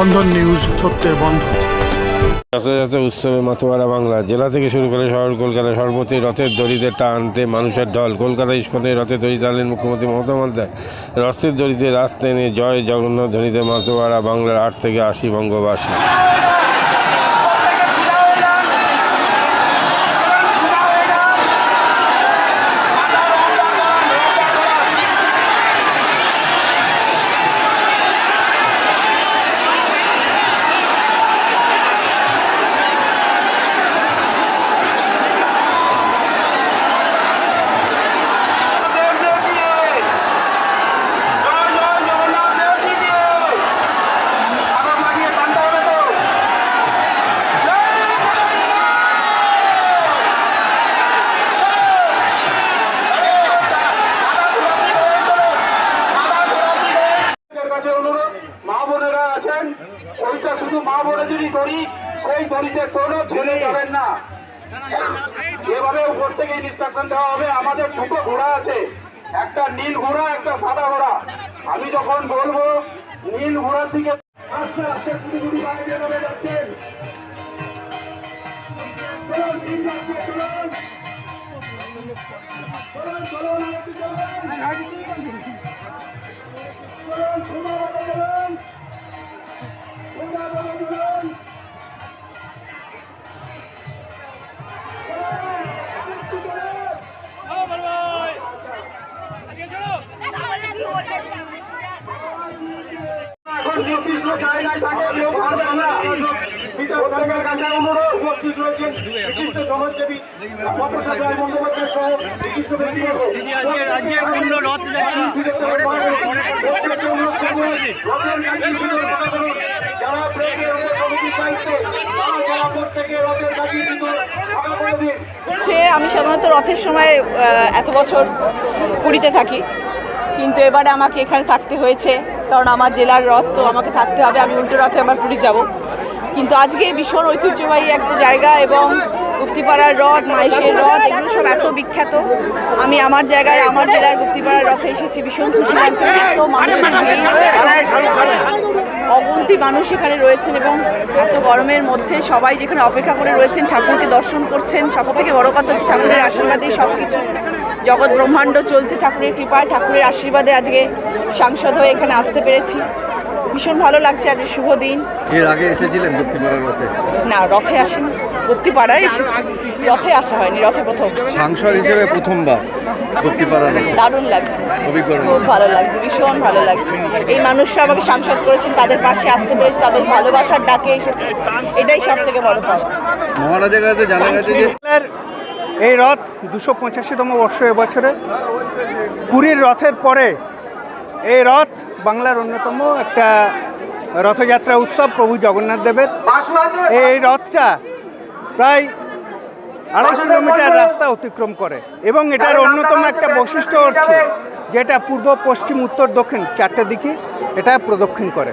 বন্ধন news সত্যের বন্ধন। রথযাত্রা উৎসবে মাতোয়ারা বাংলা। জেলা থেকে শুরু করে শহর কলকাতা সর্বত্রই রথের দড়িতে টানতে মানুষের ঢল। কলকাতা ইস্কনে রথের দড়ি টানলেন মুখ্যমন্ত্রী মমতা বন্দ্যোপাধ্যায়। রথের দড়িতে রাস্তায় এনে জয় জগন্নাথ ধ্বনিতে মাতোয়ারা বাংলার আট থেকে আশি বঙ্গবাসী এর কাছে অনুরোধ মা বোনেরা আছেন ওইটা শুধু মা বোনেদেরই করি সেই দড়িতে কোনো ছেলে যাবেন না। যেভাবে উপর থেকে ইনস্ট্রাকশন দেওয়া হবে। আমাদের দুটো ঘোড়া আছে। একটা নীল ঘোড়া একটা সাদা ঘোড়া। আমি যখন বলব নীল ঘোড়ার দিকে আস্তে আস্তে বাইরে যাচ্ছেন। চলুন, চলুন। চলুন, এখন নির্দিষ্ট জায়গায় থাকে কেউ না প্রত্যেকের কাছে অনুরোধ উপস্থিত রয়েছেন বিশিষ্ট সমাজসেবী পথসারী বন্দ্যোপাধ্যায় সহ বিশিষ্ট যারা ব্রেকে কমিটির দায়িত্বে তারা যারা প্রত্যেকে রথের কাছে কিন্তু ফাঁকা করে দিন সে আমি সাধারণত রথের সময় এত বছর পুরীতে থাকি কিন্তু এবারে আমাকে এখানে থাকতে হয়েছে কারণ আমার জেলার রথ তো আমাকে থাকতে হবে আমি উল্টো রথে আমার পুরী যাব কিন্তু আজকে ভীষণ ঐতিহ্যবাহী একটা জায়গা এবং গুপ্তিপাড়ার রথ মাইশের রথ এগুলো সব এত বিখ্যাত। আমি আমার জায়গায় আমার জেলার গুপ্তিপাড়ার রথে এসেছি ভীষণ খুশি লাগছে। এত মানুষের ভিড়, অগুন্তি মানুষ এখানে রয়েছেন এবং এত গরমের মধ্যে সবাই যেখানে অপেক্ষা করে রয়েছেন ঠাকুরকে দর্শন করছেন। সব থেকে বড় কথা হচ্ছে ঠাকুরের আশীর্বাদেই সব কিছু জগৎ ব্রহ্মাণ্ড চলছে। ঠাকুরের কৃপায় ঠাকুরের আশীর্বাদে আজকে সাংসদ হয়ে এখানে আসতে পেরেছি। ভীষণ ভালো লাগছে আজ শুভ দিন। এর আগে এসেছিলেন রথে? না রথে আসেনি। গুপ্তিপাড়ায় এসেছি। রথে আসা হয়নি রথে প্রথম। সাংসদ হিসেবে প্রথমবার দারুণ লাগছে। অভিজ্ঞতা। খুব ভালো লাগছে ভীষণ ভালো লাগছে। এই মানুষরা আমাকে সাংসদ করেছেন তাদের পাশে আসতে পেরেছি তাদের ভালোবাসার ডাকে এসেছে। এটাই সব থেকে বড় পাওয়া। মহারাজের কাছে জানা গেছে যে এই রথ দুশো পঁচাশিতম বর্ষ এবছরে। পুরীর রথের পরে এই রথ বাংলার অন্যতম একটা রথযাত্রা উৎসব প্রভু জগন্নাথ দেবের। এই রথটা প্রায় আড়াই কিলোমিটার রাস্তা অতিক্রম করে এবং এটার অন্যতম একটা বৈশিষ্ট্য হচ্ছে যেটা পূর্ব, পশ্চিম, উত্তর, দক্ষিণ চারটে দিকে এটা প্রদক্ষিণ করে।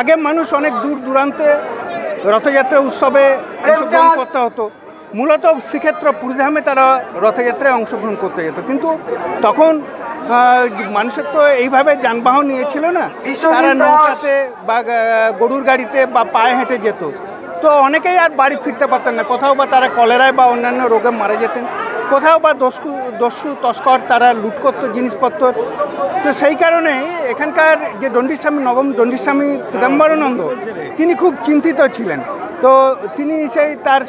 আগে মানুষ অনেক দূর দূরান্তে রথযাত্রা উৎসবে অংশগ্রহণ করতে হতো। মূলত শ্রীক্ষেত্র পুরীধামে তারা রথযাত্রায় অংশগ্রহণ করতে যেত। কিন্তু তখন মানুষের তো এইভাবে যানবাহন নিয়েছিল না। তারা নৌকাতে বা গরুর গাড়িতে বা পায়ে হেঁটে যেত। তো অনেকেই আর বাড়ি ফিরতে পারতেন না। কোথাও বা তারা কলেরায় বা অন্যান্য রোগে মারা যেতেন। কোথাও বা দস্যু দস্যু তস্কর তারা লুট করতো জিনিসপত্র। তো সেই কারণে এখানকার যে দণ্ডিস্বামী নবম দণ্ডিস্বামী পীতাম্বরানন্দ তিনি খুব চিন্তিত ছিলেন। তো তিনি সেই তার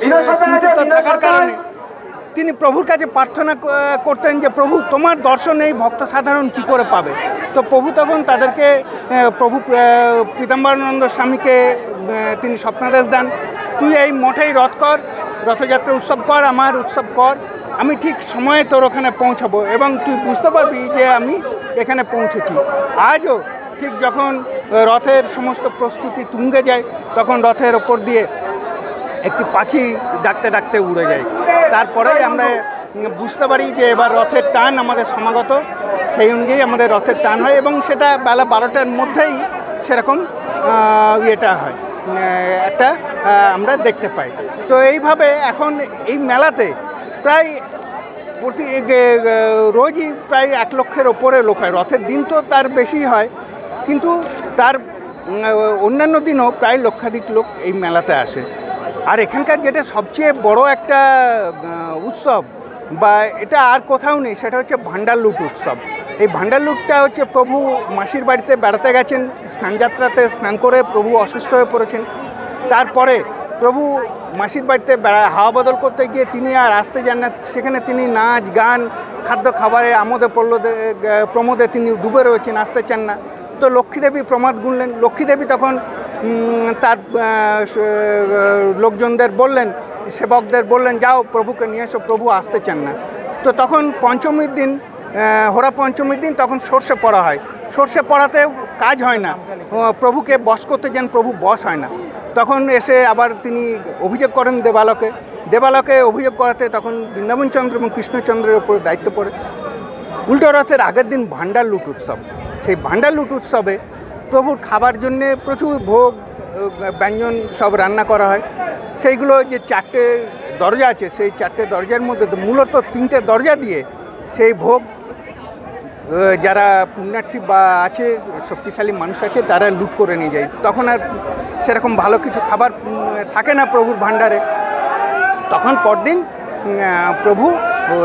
চিন্তিত থাকার কারণে তিনি প্রভুর কাছে প্রার্থনা করতেন যে, প্রভু, তোমার দর্শন এই ভক্ত সাধারণ কি করে পাবে? তো প্রভু তখন তাদেরকে প্রভু পীতাম্বরানন্দ স্বামীকে তিনি স্বপ্নাদেশ দেন। তুই এই মঠেই রথ কর, রথযাত্রা উৎসব কর, আমার উৎসব কর, আমি ঠিক সময়ে তোর ওখানে পৌঁছাবো এবং তুই বুঝতে পারবি যে আমি এখানে পৌঁছেছি। আজও ঠিক যখন রথের সমস্ত প্রস্তুতি তুঙ্গে যায়, তখন রথের ওপর দিয়ে একটি পাখি ডাকতে ডাকতে উড়ে যায়। তারপরে আমরা বুঝতে পারি যে এবার রথের টান আমাদের সমাগত। সেই অনুযায়ী আমাদের রথের টান হয় এবং সেটা বেলা বারোটার মধ্যেই সেরকম ইয়েটা হয়। একটা আমরা দেখতে পাই। তো এইভাবে এখন এই মেলাতে প্রায় প্রতি রোজই প্রায় এক লক্ষের ওপরে লোক হয়। রথের দিন তো তার বেশি হয়, কিন্তু তার অন্যান্য দিনও প্রায় লক্ষাধিক লোক এই মেলাতে আসে। আর এখানকার যেটা সবচেয়ে বড় একটা উৎসব বা এটা আর কোথাও নেই সেটা হচ্ছে ভান্ডার লুট উৎসব। এই ভান্ডার লুটটা হচ্ছে প্রভু মাসির বাড়িতে বেড়াতে গেছেন স্নানযাত্রাতে স্নান করে প্রভু অসুস্থ হয়ে পড়েছেন। তারপরে প্রভু মাসির বাড়িতে বেড়া হাওয়া বদল করতে গিয়ে তিনি আর আসতে যান না। সেখানে তিনি নাচ গান খাদ্য খাবারে আমোদে প্রল্লোদে আহ, প্রমোদে তিনি ডুবে রয়েছেন আসতে চান না। তো লক্ষ্মীদেবী প্রমাদ গুনলেন। লক্ষ্মীদেবী তখন তার লোকজনদের বললেন, সেবকদের বললেন, যাও প্রভুকে নিয়ে এসো, প্রভু আসতে চান না। তো তখন পঞ্চমীর দিন হোরা পঞ্চমীর দিন তখন সর্ষে পড়া হয়। সর্ষে পড়াতে কাজ হয় না। প্রভুকে বস করতে যান প্রভু বস হয় না। তখন এসে আবার তিনি অভিযোগ করেন দেবালকে। দেবালকে অভিযোগ করাতে তখন বৃন্দাবনচন্দ্র এবং কৃষ্ণচন্দ্রের উপর দায়িত্ব পড়ে। উল্টো রথের আগের দিন ভান্ডার লুট উৎসব। সেই ভান্ডার লুট উৎসবে প্রভুর খাবার জন্যে প্রচুর ভোগ, ব্যঞ্জন সব রান্না করা হয়। সেইগুলো যে চারটে দরজা আছে, সেই চারটে দরজার মধ্যে মূলত তিনটে দরজা দিয়ে সেই ভোগ যারা পুণ্যার্থী বা আছে, শক্তিশালী মানুষ আছে, তারা লুট করে নিয়ে যায়। তখন আর সেরকম ভালো কিছু খাবার থাকে না প্রভুর ভাণ্ডারে। তখন পরদিন প্রভু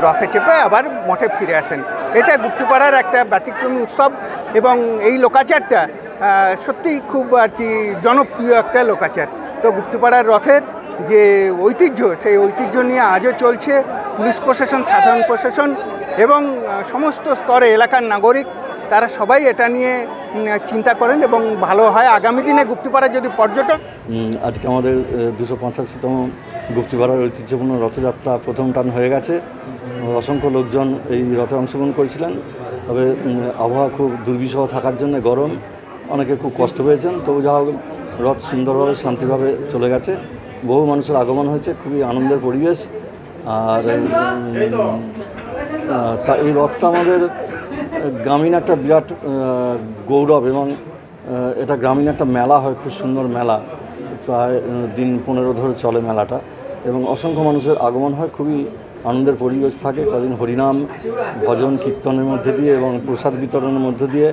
রথে চেপে আবার মঠে ফিরে আসেন। এটা গুপ্তিপাড়ার একটা ব্যতিক্রমী উৎসব এবং এই লোকাচারটা সত্যিই খুব আর কি জনপ্রিয় একটা লোকাচার তো গুপ্তিপাড়ার রথের যে ঐতিহ্য, সেই ঐতিহ্য নিয়ে আজও চলছে পুলিশ প্রশাসন, সাধারণ প্রশাসন এবং সমস্ত স্তরে এলাকার নাগরিক। তারা সবাই এটা নিয়ে চিন্তা করেন এবং ভালো হয়। আগামী দিনে গুপ্তিপাড়া যদি পর্যটক আজকে আমাদের দুশো পঁচাশিতম গুপ্তিপাড়ার ঐতিহ্যপূর্ণ রথযাত্রা প্রথম টান হয়ে গেছে। অসংখ্য লোকজন এই রথে অংশগ্রহণ করেছিলেন। তবে আবহাওয়া খুব দুর্বিষহ থাকার জন্য গরম। অনেকে খুব কষ্ট পেয়েছেন, তবু যা হোক, রথ সুন্দরভাবে, শান্তিভাবে চলে গেছে। বহু মানুষের আগমন হয়েছে, খুবই আনন্দের পরিবেশ। আর তা এই রথটা আমাদের গ্রামীণ একটা বিরাট গৌরব এবং এটা গ্রামীণ একটা মেলা হয়, খুব সুন্দর মেলা। প্রায় দিন পনেরো ধরে চলে মেলাটা এবং অসংখ্য মানুষের আগমন হয়, খুবই আনন্দের পরিবেশ থাকে, কদিন হরিনাম, ভজন, কীর্তনের মধ্যে দিয়ে এবং প্রসাদ বিতরণের মধ্যে দিয়ে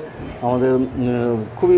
আমাদের খুবই